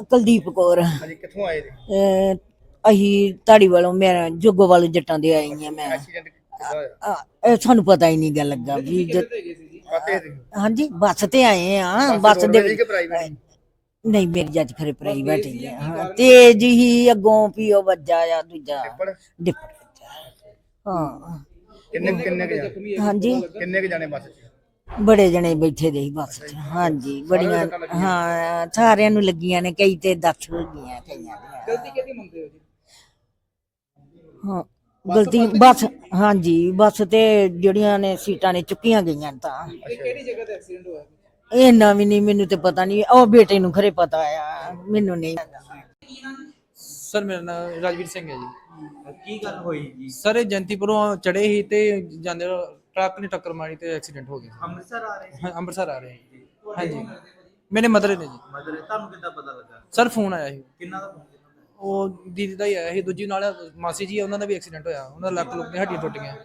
ਕੁਲਦੀਪ ਕੌਰ। ਹਾਂਜੀ ਕਿੱਥੋਂ ਆਏ ਜੀ? ਅਹ ਅਸੀਂ ਧਾੜੀ ਵਾਲੋਂ ਮੈਂ ਜੋਗੋ ਵਾਲੇ ਜੱਟਾਂ ਦੇ ਆਈ ਹਾਂ ਮੈਂ। ਐਕਸੀਡੈਂਟ ਕਿੱਦਾਂ ਹੋਇਆ? ਆ, ਇਹ ਸਾਨੂੰ ਪਤਾ ਹੀ ਨਹੀਂ ਗਾ ਲੱਗਾ ਵੀ ਕਾਤੇ ਹਾਂਜੀ ਬੱਸ ਤੇ ਆਏ ਆ ਬੱਸ ਦੇ ਪ੍ਰਾਈਵੇਟ ਨਹੀਂ ਮੇਰੀ ਜੱਜ ਖਰੇ ਪ੍ਰਾਈਵੇਟ ਹੀ ਆ। ਹਾਂ ਤੇਜ ਹੀ ਅੱਗੋਂ ਪੀਓ ਵੱਜਾ ਆ ਦੂਜਾ। ਹਾਂ। ਕਿੰਨੇ ਕਿੰਨੇ ਕੁ ਜਾਣੇ? ਹਾਂਜੀ। ਕਿੰਨੇ ਕੁ ਜਾਣੇ ਬੱਸ 'ਚ? ਬੜੇ ਜਣੇ ਬੈਠੇ ਦੇ ਸੀ ਬੱਸ 'ਚ। ਹਾਂਜੀ ਬੜੀਆਂ ਹਾਂ ਸਾਰਿਆਂ ਨੂੰ ਲੱਗੀਆਂ ਨੇ ਕਈ ਤੇ ਦੱਸ ਹੋ ਗਈਆਂ ਕਈਆਂ ਦੀਆਂ। ਗਲਤੀ ਕਿਹਦੀ ਮੰਨਦੇ ਹੋ ਜੀ? ਹਾਂ ਗਲਤੀ ਬੱਸ ਹਾਂਜੀ ਬੱਸ ਤੇ ਜਿਹੜੀਆਂ ਨੇ ਸੀਟਾਂ ਨੇ ਚੁੱਕੀਆਂ ਗਈਆਂ ਤਾਂ। ਇਹ ਕਿਹੜੀ ਜਗ੍ਹਾ ਤੇ ਐਕਸੀਡੈਂਟ ਹੋਇਆ ਇਹਨਾਂ ਵੀ ਨਹੀਂ ਮੈਨੂੰ ਤੇ ਪਤਾ ਨਹੀਂ ਉਹ ਬੇਟੇ ਨੂੰ ਖਰੇ ਪਤਾ ਆ ਮੈਨੂੰ ਨਹੀਂ ਸਰ ਮੇਰਾ ਨਾਮ ਰਾਜਵੀਰ ਸਿੰਘ ਹੈ ਜੀ। ਕੀ ਗੱਲ ਹੋਈ ਜੀ? ਸਰ ਇਹ ਜੰਤੀਪੁਰੋਂ ਚੜੇ ਸੀ ਤੇ ਜਾਂਦੇ ਟਰੱਕ ਨੇ ਟੱਕਰ ਮਾਰੀ ਤੇ ਐਕਸੀਡੈਂਟ ਹੋ ਗਿਆ ਅੰਮ੍ਰਿਤਸਰ ਆ ਰਹੇ ਹਾਂ, ਅੰਮ੍ਰਿਤਸਰ ਆ ਰਹੇ ਸੀ ਹਾਂਜੀ। ਮੇਰੇ ਮਦਰ ਨੇ ਜੀ। ਮਦਰ ਤੁਹਾਨੂੰ ਕਿੱਦਾਂ ਪਤਾ ਲੱਗਾ? ਸਰ ਫੋਨ ਆਇਆ ਸੀ। ਕਿੰਨਾ ਦਾ ਫੋਨ ਕੀਤਾ ਉਹ ਦੀਦੀ ਦਾ ਹੀ ਆਇਆ ਸੀ ਦੂਜੀ ਨਾਲ ਮਾਸੀ ਜੀ ਆ, ਉਹਨਾਂ ਦਾ ਵੀ ਐਕਸੀਡੈਂਟ ਹੋਇਆ। ਉਹਨਾਂ ਦਾ ਲੱਕ ਲੁੱਕ ਦੀਆਂ ਹੱਡੀਆਂ ਟੁੱਟ ਗਈਆਂ।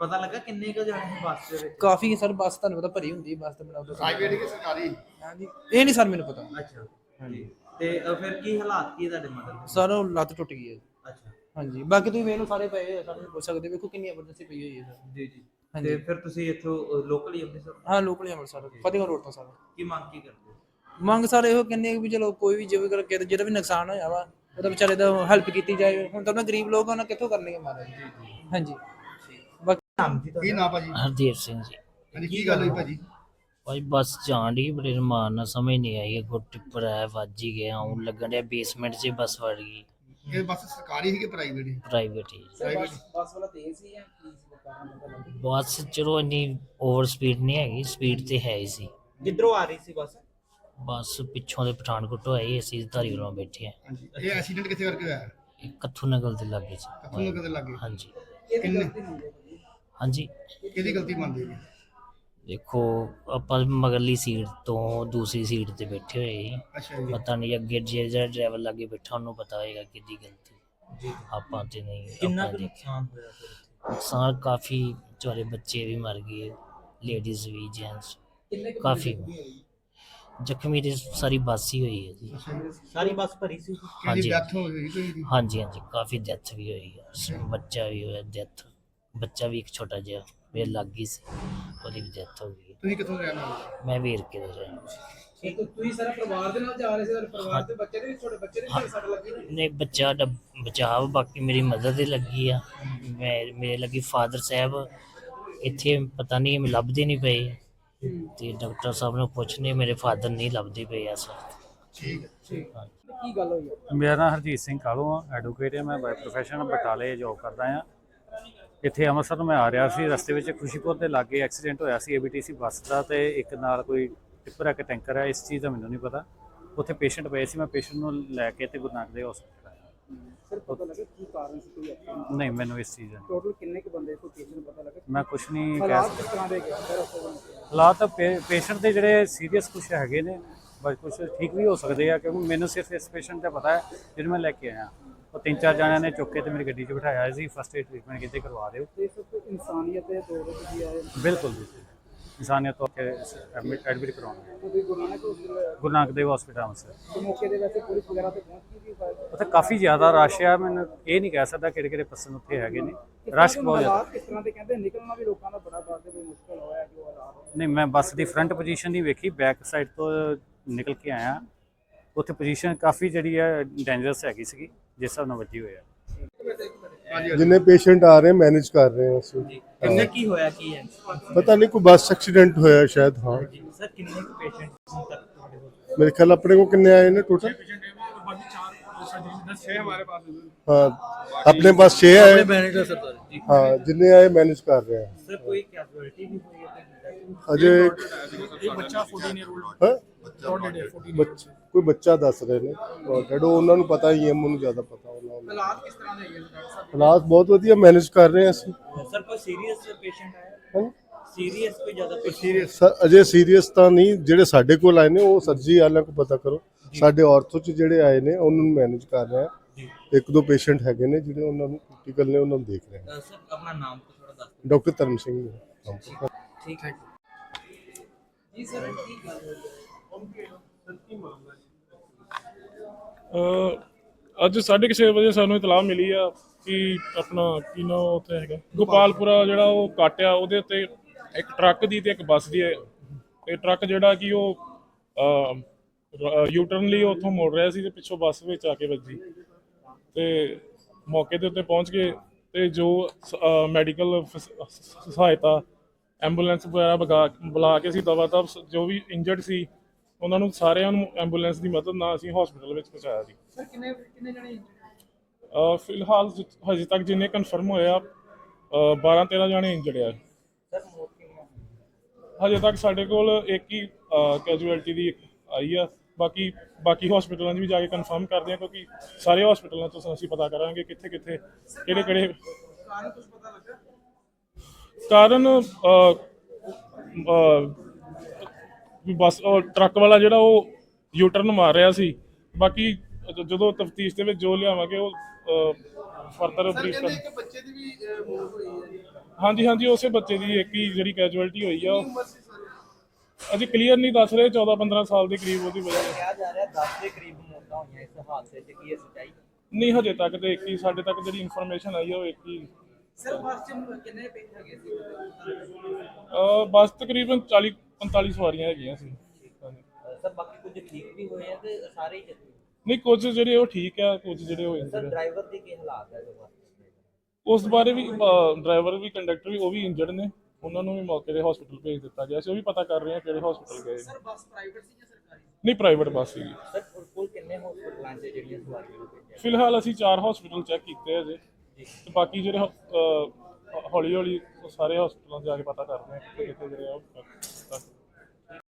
ਪਤਾ ਲੱਗਾ ਕਿੰਨੇ ਕੁ ਜਾਣੇ ਸੀ ਬੱਸ ਦੇ ਵਿੱਚ? ਕਾਫੀ ਸਰ ਬੱਸ ਤੁਹਾਨੂੰ ਪਤਾ ਭਰੀ ਹੁੰਦੀ ਬੱਸ ਤੇ ਬਣਾ ਦੋ ਪ੍ਰਾਈਵੇਟ ਕਿ ਸਰਕਾਰੀ? ਹਾਂਜੀ। ਇਹ ਨਹੀਂ ਸਰ ਮੈਨੂੰ ਪਤਾ। ਅੱਛਾ। ਹਾਂਜੀ। ਤੇ ਅ, ਫਿਰ ਕੀ ਹਾਲਾਤ ਕੀ ਹੈ ਤੁਹਾਡੇ ਮਦਰ ਦੇ? ਸਰ ਉਹ ਲੱਤ ਟੁੱਟ ਗਈ ਹੈ। ਅੱਛਾ। ਹਾਂਜੀ। ਬਾਕੀ ਤੁਸੀਂ ਵੇਖ ਲਓ ਸਾਰੇ ਪਏ ਆ। ਸਾਨੂੰ ਪੁੱਛ ਸਕਦੇ ਵੇਖੋ ਕਿੰਨੀ ਐਮਰਜੈਂਸੀ ਪਈ ਹੋਈ ਹੈ ਸਰ। ਜੀ ਜੀ। ਹਾਂਜੀ। ਤੇ ਫਿਰ ਤੁਸੀਂ ਇੱਥੋਂ ਲੋਕਲੀ ਅੰਮ੍ਰਿਤਸਰ ਹਾਂ ਲੋਕਲ ਅੰਮ੍ਰਿਤਸਰ ਫਤਿਹਗੜ੍ਹ ਰੋਡ ਤੋਂ ਸਰ। ਕੀ ਮੰਗ ਕੀ ਕਰਦੇ ਹੋ? ਮੰਗ ਸਰ ਇਹੋ ਕਹਿੰਦੇ ਆ ਵੀ ਚਲੋ ਕੋਈ ਵੀ ਜਿਵੇਂ ਕਰ ਕੇ ਜਿਹਦਾ ਵੀ ਨੁਕਸਾਨ ਹੋਇਆ ਵਾ ਉਹਦਾ ਵਿਚਾਰੇ ਦਾ ਹੈਲਪ ਕੀਤੀ ਜਾਏ। ਹੁਣ ਤਾਂ ਉਹਨਾਂ ਗਰੀਬ ਲੋਕ ਆ, ਉਹਨਾਂ ਕਿੱਥੋਂ ਕਰਨਗੇ ਮਹਾਰਾਜ? ਹਾਂਜੀ। ਬਾਕੀ ਨਾਮ ਜੀ ਕੀ ਨਾਂ ਭਾਜੀ? ਹਰਦੀਪ ਸਿੰਘ ਜੀ। ਹਾਂਜੀ ਕੀ ਗੱਲ ਹੋਈ ਭਾਜੀ? ਭਾਈ ਬੱਸ ਜਾਣ ਦੀ ਬੜੇ ਰਮਾਨ ਨਾਲ ਸਮਝ ਨਹੀਂ ਆਈ ਅੱਗੋਂ ਟਿੱਪਰ ਆਇਆ ਵੱਜ ਹੀ ਗਿਆ ਆਉਂ ਲੱਗਣ ਡਿਆ ਬੇਸਮੈਂਟ 'ਚ ਹੀ ਬੱਸ ਵੜ ਗਈ। ਇਹ ਬੱਸ ਸਰਕਾਰੀ ਸੀ ਕਿ ਪ੍ਰਾਈਵੇਟ ਸੀ? ਪ੍ਰਾਈਵੇਟ ਹੀ। ਪ੍ਰਾਈਵੇਟ ਬੱਸ ਵਾਲਾ ਤੇਜ਼ ਸੀ ਜਾਂ ਕੀ ਸੀ? ਬੱਸ ਚਲੋ ਇੰਨੀ ਓਵਰ ਸਪੀਡ ਨਹੀਂ ਹੈਗੀ ਸਪੀਡ ਤੇ ਹੈ ਹੀ ਸੀ। ਕਿੱਧਰੋਂ ਆ ਰਹੀ ਸੀ ਬੱਸ? ਬੱਸ ਪਿੱਛੋਂ ਦੇ ਪਠਾਨਕੋਟ ਆਈ ਅਸੀਂ ਧਾਰੀ ਵੱਲੋਂ ਬੈਠੇ ਆ ਹਾਂਜੀ ਇਹ ਐਕਸੀਡੈਂਟ ਕਿੱਥੇ ਕਰਕੇ ਹੋਇਆ? ਇਹ ਕੱਥੂ ਨਗਲ ਦੇ ਲਾਗੇ ਕਿੱਥੋਂ ਸੀ ਕਿਤੇ ਲੱਗੇ? ਹਾਂਜੀ। ਕਿੰਨੇ? ਹਾਂਜੀ। ਕਿਹਦੀ ਗਲਤੀ ਮੰਨਦੇ ਜੀ ਦੇਖੋ ਆਪਾਂ ਮਗਰਲੀ ਸੀਟ ਤੋਂ ਦੂਸਰੀ ਸੀਟ ਤੇ ਬੈਠੇ ਹੋਏ ਸੀ। ਜੀ। ਪਤਾ ਨਹੀਂ ਅੱਗੇ ਜਿਹੜਾ ਡਰਾਈਵਰ ਲੱਗੇ ਬੈਠਾ ਉਹਨੂੰ ਪਤਾ ਹੋਏਗਾ ਕਿਹਦੀ ਗਲਤੀ। ਆਪਾਂ ਤੇ ਨਹੀਂ ਕਿੰਨਾ ਕੁ। ਨੁਕਸਾਨ ਹੋਇਆ ਨੁਕਸਾਨ ਕਾਫੀ ਵਿਚਾਰੇ ਬੱਚੇ ਵੀ ਮਰ ਗਏ ਲੇਡੀਜ਼ ਵੀ ਜੈਂਟਸ ਕਾਫੀ। ਜ਼ਖਮੀ ਦੀ ਸਾਰੀ ਬੱਸ ਹੀ ਹੋਈ ਹੈ ਜੀ। ਸਾਰੀ ਬੱਸ ਭਰੀ ਸੀ? ਹਾਂਜੀ ਡੈਥ ਹੋ ਗਈ ਕੋਈ ਦੀ ਹਾਂਜੀ ਹਾਂਜੀ ਕਾਫੀ ਡੈਥ ਵੀ ਹੋਈ ਹੈ। ਬੱਚਾ ਵੀ ਹੋਇਆ ਡੈਥ ਬੱਚਾ ਵੀ ਇੱਕ ਛੋਟਾ ਜਿਹਾ ਮੇਰੇ ਲੱਗ ਗਈ ਸੀ ਉਹਦੀ ਵੀ ਡੈਥ ਹੋ ਗਈ ਤੁਸੀਂ ਕਿੱਥੋਂ ਰਹਿਣ ਮੈਂ ਵੀਰ ਕੇ ਦੇ ਰਿਹਾ ਇਹ ਤਾਂ ਤੁਸੀਂ ਸਾਰਾ ਪਰਿਵਾਰ ਦੇ ਨਾਲ ਜਾ ਰਹੇ ਸੀ ਤੁਹਾਡੇ ਪਰਿਵਾਰ ਦੇ ਬੱਚੇ ਦੇ ਵੀ ਛੋਟੇ ਬੱਚੇ ਦੇ ਵੀ ਸੱਟ ਲੱਗੀ ਨਹੀਂ ਬੱਚਾ ਦਾ ਬਚਾਵ ਬਾਕੀ ਮੇਰੀ ਮਦਰ ਦੇ ਲੱਗੀ ਆ। ਮੈਂ ਮੇਰੇ ਲੱਗੀ ਫਾਦਰ ਸਾਹਿਬ। ਇੱਥੇ ਪਤਾ ਨਹੀਂ ਲੱਭਦੇ ਨਹੀਂ ਪਏ। ਤੇ ਡਾਕਟਰ ਸਾਹਿਬ ਨੂੰ ਪੁੱਛਨੇ ਮੇਰੇ ਫਾਦਰ ਨਹੀਂ ਲੱਭਦੇ ਪਏ ਇਸ ਵਕਤ ਠੀਕ ਹੈ ਕੀ ਗੱਲ ਹੋਈ ਆ? ਮੇਰਾ ਨਾਮ ਹਰਜੀਤ ਸਿੰਘ ਕਾਲੂ ਆ ਐਡਵੋਕੇਟ ਹਾਂ ਮੈਂ ਬਾਈ ਪ੍ਰੋਫੈਸ਼ਨ ਬਟਾਲੇ ਜੌਬ ਕਰਦਾ ਆ। ਇੱਥੇ ਅੰਮ੍ਰਿਤਸਰ ਨੂੰ ਮੈਂ ਆ ਰਿਹਾ ਸੀ ਰਸਤੇ ਵਿੱਚ ਖੁਸ਼ੀਪੁਰ ਦੇ ਲਾਗੇ ਐਕਸੀਡੈਂਟ ਹੋਇਆ ਸੀ ਏਬੀਟੀਸੀ ਬੱਸ ਦਾ ਤੇ ਇੱਕ ਨਾਲ ਕੋਈ ਟਿੱਪਰ ਆ ਕੇ ਟੈਂਕਰ ਆ ਇਸ ਚੀਜ਼ ਦਾ ਮੈਨੂੰ ਨਹੀਂ ਪਤਾ। ਉੱਥੇ ਪੇਸ਼ੈਂਟ ਪਏ ਸੀ ਮੈਂ ਪੇਸ਼ੈਂਟ ਨੂੰ ਲੈ ਕੇ ਤੇ ਗੁਰੂ ਨਾਨਕ ਦੇ ਹਸਪਤਾਲ ਆਇਆ ਸਰ ਪਤਾ ਲੱਗਾ ਕੀ ਕਾਰਨ ਸੀ ਕੋਈ ਐਕਸੀਡੈਂਟ ਨਹੀਂ ਮੈਨੂੰ ਇਸ ਚੀਜ਼ ਦਾ ਨਹੀਂ। ਟੋਟਲ ਕਿੰਨੇ ਕੁ ਬੰਦੇ ਕੋਈ ਨੂੰ ਪਤਾ ਲੱਗਾ? ਮੈਂ ਕੁਝ ਨਹੀਂ ਕਹਿ ਹਾਲਾਤ ਸਕਦਾ। ਕਿਸ ਤਰ੍ਹਾਂ ਦੇ ਗਏ? ਸਰ ਉਸ ਤੋਂ ਬਾਅਦ ਹਾਲਾਤ ਪੇਸ਼ੈਂਟ ਦੇ ਜਿਹੜੇ ਸੀਰੀਅਸ ਕੁਝ ਹੈਗੇ ਨੇ ਬਸ ਕੁਝ ਠੀਕ ਵੀ ਹੋ ਸਕਦੇ ਆ ਕਿਉਂਕਿ ਮੈਨੂੰ ਸਿਰਫ ਇਸ ਪੇਸ਼ੈਂਟ ਦਾ ਪਤਾ ਹੈ ਜਿਹਨੂੰ ਮੈਂ ਲੈ ਕੇ ਆਇਆ। ਉਹ ਤਿੰਨ ਚਾਰ ਜਣਿਆਂ ਨੇ ਚੁੱਕ ਕੇ ਤੇ ਮੇਰੀ ਗੱਡੀ 'ਚ ਬਿਠਾਇਆ ਸੀ ਫਸਟ ਏਡ ਟ੍ਰੀਟਮੈਂਟ ਕਿਤੇ ਕਰਵਾ ਦਿਓ। ਤੇ ਤੋਂ ਇਨਸਾਨੀਅਤ ਦੇ ਤੌਰ ਤੇ ਤੁਸੀਂ ਆਏ? ਬਿਲਕੁਲ ਜੀ ਇਨਸਾਨੀਅਤ ਤੋਂ ਕੇ ਐਡਮਿਟ ਕਰਾਉਣਾ ਤੁਸੀਂ ਗੁਰੂ ਨਾਨਕ hospital ਗੁਰੂ ਨਾਨਕ ਦੇਵ ਹਸਪੀਟਲ ਦੇ ਮੌਕੇ ਦੇ ਵੈਸੇ ਪੁਲਿਸ ਵਗੈਰਾ ਤੇ ਪਹੁੰਚ ਗਈ ਸੀ ਉੱਥੇ ਕਾਫੀ ਜ਼ਿਆਦਾ ਰਸ਼ ਆ ਮੈਨੂੰ ਇਹ ਨਹੀਂ ਕਹਿ ਸਕਦਾ ਕਿਹੜੇ ਕਿਹੜੇ ਪਰਸਨ ਉੱਥੇ ਹੈਗੇ ਨੇ। ਰਸ਼ ਬਹੁਤ ਜ਼ਿਆਦਾ। ਹਾਲਾਤ ਕਿਸ ਤਰ੍ਹਾਂ ਦੇ ਕਹਿੰਦੇ ਨਿਕਲਣਾ ਵੀ ਲੋਕਾਂ ਦਾ ਬੜਾ ਬਾਅਦ ਦੇ ਵਿੱਚ ਮੁਸ਼ਕਲ ਹੋਇਆ ਜੋ ਹਾਲਾਤ ਨਹੀਂ ਮੈਂ ਬੱਸ ਦੀ ਫਰੰਟ ਪੋਜੀਸ਼ਨ ਨਹੀਂ ਵੇਖੀ ਬੈਕ ਸਾਈਡ ਤੋਂ ਨਿਕਲ ਕੇ ਆਇਆ। ਉੱਥੇ ਪੋਜੀਸ਼ਨ ਕਾਫੀ ਜਿਹੜੀ ਹੈ ਡੇਂਜਰਸ ਹੈਗੀ ਸੀਗੀ ਜਿਸ ਹਿਸਾਬ ਨਾਲ ਵੱਜੀ ਹੋਇਆ ਜਿੰਨੇ ਪੇਸ਼ੈਂਟ ਆ ਰਹੇ ਮੈਨੇਜ ਕਰ ਰਹੇ ਹਾਂ ਅਸੀਂ ਕਿੰਨੇ ਕੀ ਹੋਇਆ ਕੀ ਹੈ ਪਤਾ ਨਹੀਂ ਕੋਈ ਬੱਸ ਐਕਸੀਡੈਂਟ ਹੋਇਆ ਸ਼ਾਇਦ ਹਾਂ ਸਰ ਕਿੰਨੇ ਕੁ ਪੇਸ਼ੈਂਟ ਹੁਣ ਤੱਕ ਤੁਹਾਡੇ ਕੋਲ ਮੇਰੇ ਖਿਆਲ ਆਪਣੇ ਕੋ ਕਿੰਨੇ ਆਏ ਨੇ ਟੋਟਲ ਹਾਂ ਆਪਣੇ ਪਾਸ 6 ਆਏ ਮੈਨੇਜਰ ਸਰ ਜੀ ਹਾਂ ਜਿੰਨੇ ਆਏ ਮੈਨੇਜ ਕਰ ਰਹੇ ਹਾਂ ਸਰ ਕੋਈ ਕੈਜੁਅਲਟੀ ਵੀ ਹੋਈ ਹੈ ਅਜੇ ਇੱਕ ਬੱਚਾ 14 ਇਅਰ 올ਡ ਕੋਈ ਬੱਚਾ ਦੱਸ ਰਹੇ ਨੇ ਡੈਡੋ ਉਹਨਾਂ ਨੂੰ ਪਤਾ ਹੀ ਹੈ ਮੈਨੂੰ ਜ਼ਿਆਦਾ ਪਤਾ ਉਹਨਾਂ ਨੂੰ। ਹਾਲਾਤ ਕਿਸ ਤਰ੍ਹਾਂ ਦੇ ਹੈਗੇ ਡਾਕਟਰ ਸਾਹਿਬ? ਹਾਲਾਤ ਬਹੁਤ ਵਧੀਆ ਮੈਨੇਜ ਕਰ ਰਹੇ ਹਾਂ ਅਸੀਂ। ਸਰ ਕੋਈ ਸੀਰੀਅਸ ਪੇਸ਼ੈਂਟ ਆਇਆ? ਹਾਂ? ਸੀਰੀਅਸ ਕੋਈ ਜ਼ਿਆਦਾ? ਸੀਰੀਅਸ ਸਰ ਅਜੇ ਸੀਰੀਅਸ ਤਾਂ ਨਹੀਂ ਜਿਹੜੇ ਸਾਡੇ ਕੋਲ ਆਏ ਨੇ ਉਹ ਸਰਜੀ ਵਾਲਿਆਂ ਕੋ ਪਤਾ ਕਰੋ। ਸਾਡੇ ਔਰਥੋ ਚ ਜਿਹੜੇ ਆਏ ਨੇ ਉਹਨਾਂ ਨੂੰ ਮੈਨੇਜ ਕਰ ਰਹੇ ਆ ਇੱਕ ਦੋ ਪੇਸ਼ੈਂਟ ਹੈਗੇ ਨੇ ਜਿਹੜੇ ਉਹਨਾਂ ਨੂੰ ਕ੍ਰਿਟੀਕਲ ਨੇ ਉਹਨਾਂ ਨੂੰ ਦੇਖ ਰਹੇ ਆ ਸਰ ਆਪਣਾ ਨਾਮ ਥੋੜਾ ਦੱਸ ਡਾਕਟਰ ਧਰਮ ਸਿੰਘ ਨੇ ਠੀਕ ਹੈ ਜੀ। ਸਰ ਕੀ ਗੱਲ ਹੋਈ? ਅਹ ਅੱਜ 6:30 ਵਜੇ ਸਾਨੂੰ ਇਤਲਾਹ ਮਿਲੀ ਆ ਕਿ ਆਪਣਾ ਕੀ ਨਾ ਉੱਥੇ ਹੈਗਾ? ਗੋਪਾਲਪੁਰਾ ਜਿਹੜਾ ਉਹ ਕਾਟਿਆ, ਉਹਦੇ ਉੱਤੇ ਇੱਕ ਟਰੱਕ ਦੀ ਤੇ ਇੱਕ ਬੱਸ ਦੀ ਇਹ ਟਰੱਕ ਜਿਹੜਾ ਕਿ ਉਹ ਯੂਟਰਨ ਲਈ ਉੱਥੋਂ ਮੋੜ ਰਿਹਾ ਸੀ ਤੇ ਪਿੱਛੋਂ ਬੱਸ ਵਿੱਚ ਆ ਕੇ ਵੱਜੀ। ਤੇ ਮੌਕੇ ਦੇ ਉੱਤੇ ਪਹੁੰਚ ਗਏ ਤੇ ਜੋ ਮੈਡੀਕਲ ਸਹਾਇਤਾ, ਐਂਬੂਲੈਂਸ ਵਗੈਰਾ ਬਗਾ, ਬੁਲਾ ਕੇ ਸੀ ਦਵਾ ਦਵ ਜੋ ਵੀ ਇੰਜਰਡ ਸੀ ਉਹਨਾਂ ਨੂੰ ਸਾਰਿਆਂ ਨੂੰ ਐਂਬੂਲੈਂਸ ਦੀ ਮਦਦ ਨਾਲ ਅਸੀਂ ਹਸਪੀਟਲ ਵਿੱਚ ਪਹੁੰਚਾਇਆ ਜੀ। ਸਰ ਕਿੰਨੇ ਕਿੰਨੇ ਜਣੇ ਅਹ ਫਿਲਹਾਲ ਜ- ਹਜੇ ਤੱਕ ਜਿੰਨੇ ਕਨਫਰਮ ਹੋਇਆ 12 13 ਜਾਣੇ ਇੰਜਰਡ ਆ। ਹਜੇ ਤੱਕ ਸਾਡੇ ਕੋਲ ਇੱਕ ਹੀ ਕੈਜੂਅਲਟੀ ਦੀ ਆਈ ਆ। ਬਾਕੀ ਬਾਕੀ ਹਸਪੀਟਲਾਂ 'ਚ ਵੀ ਜਾ ਕੇ ਕਨਫਰਮ ਕਰਦੇ ਆ ਕਿਉਂਕਿ ਸਾਰੇ ਹਸਪੀਟਲਾਂ ਤੋਂ ਅਸੀਂ ਪਤਾ ਕਰਾਂਗੇ ਕਿੱਥੇ ਕਿੱਥੇ ਕਿਹੜੇ ਕਿਹੜੇ ਕਾਰਨ ਕੁਝ ਪਤਾ ਲੱਗਾ? ਕਾਰਨ ਬੱਸ ਉਹ ਟਰੱਕ ਵਾਲਾ ਜਿਹੜਾ ਉਹ ਯੂਟਰਨ ਮਾਰ ਰਿਹਾ ਸੀ। ਬਾਕੀ ਜ- ਜਦੋਂ ਤਫਤੀਸ਼ ਦੇ ਵਿੱਚ ਜੋ ਲਿਆਵਾਂਗੇ ਉਹ ਫਰਦਰ ਬਰੀਫ ਕਰ ਕਿ ਬੱਚੇ ਦੀ ਵੀ ਮੌਤ ਹੋਈ ਹੈ ਜੀ। ਹਾਂਜੀ ਹਾਂਜੀ ਉਸੇ ਬੱਚੇ ਦੀ ਇੱਕ ਹੀ ਜਿਹੜੀ ਕੈਜੂਅਲਟੀ ਹੋਈ ਆ। ਉਹ ਅਜੇ ਕਲੀਅਰ ਨਹੀਂ ਦੱਸ ਰਹੇ 14 15 ਸਾਲ ਦੇ ਕਰੀਬ ਉਹਦੀ ਵਜ੍ਹਾ ਨਾਲ। ਕਿਹਾ ਜਾ ਰਿਹਾ 10 ਦੇ ਕਰੀਬ ਮੌਤਾਂ ਹੋਈਆਂ ਇਸ ਹਾਦਸੇ 'ਚ ਕੀ ਇਹ ਸੱਚਾਈ? ਨਹੀਂ ਹਜੇ ਤੱਕ ਤੇ ਇੱਕ ਹੀ ਸਾਡੇ ਤੱਕ ਜਿਹੜੀ ਇਨਫੋਰਮੇਸ਼ਨ ਆਈ ਆ ਉਹ ਇੱਕ ਹੀ। ਸਰ ਬੱਸ ਚ ਕਿੰਨੇ ਪੇਸ਼ ਹੈਗੇ ਸੀ? ਅਹ, ਬੱਸ ਤਕਰੀਬਨ 40 45 ਸਵਾਰੀਆਂ ਹੈਗੀਆਂ ਸੀ। ਹਾਂਜੀ। ਸਰ ਬਾਕੀ ਕੁਝ ਠੀਕ ਵੀ ਹੋਏ ਆ ਤੇ ਸਾਰੇ ਹੀ ਜ਼ਖਮੀ ਨਹੀਂ ਕੁਝ ਜਿਹੜੇ ਉਹ ਠੀਕ ਆ ਕੁਝ ਜਿਹੜੇ ਉਹ ਸਰ ਇੰਜਰਡ ਆ ਡਰਾਈਵਰ ਦੀ ਕੀ ਹਾਲਾਤ ਹੈ ਜੋ ਬੱਸ ਦੇ? ਉਸ ਬਾਰੇ ਵੀ ਡਰਾਈਵਰ ਵੀ ਕੰਡਕਟਰ ਵੀ ਉਹ ਵੀ ਇੰਜਰਡ ਨੇ। ਉਹਨਾਂ ਨੂੰ ਵੀ ਮੌਕੇ ਤੇ ਹਸਪੀਟਲ ਭੇਜ ਦਿੱਤਾ ਗਿਆ ਸੀ। ਉਹ ਵੀ ਪਤਾ ਕਰ ਰਹੇ ਆ ਕਿਹੜੇ ਹਸਪੀਟਲ ਗਏ ਨੇ। ਬੱਸ ਪ੍ਰਾਈਵੇਟ ਸੀ ਜਾਂ ਸਰਕਾਰੀ? ਨਹੀਂ ਪ੍ਰਾਈਵੇਟ ਬੱਸ ਸੀਗੀ। ਸਰ ਕੁੱਲ- ਕੁੱਲ ਕਿੰਨੇ ਹਸਪਤਾਲਾਂ 'ਚ ਜਿਹੜੀਆਂ ਸਵਾਰੀਆਂ ਨੂੰ ਭੇਜਿਆ? ਫਿਲਹਾਲ ਅਸੀਂ ਚਾਰ ਹਸਪੀਟਲ ਚੈੱਕ ਕੀਤੇ ਆ ਜੇ। ਤੇ ਬਾਕੀ ਜਿਹੜੇ ਹੌਲੀ ਹੌਲੀ ਸਾਰੇ ਹਸਪੀਟਲਾਂ 'ਚ ਜਾ ਕੇ ਪਤਾ ਕਰਦੇ ਆ ਕਿੱਥੇ ਕਿੱਥੇ ਜਿਹੜੇ ਆ ਉਹ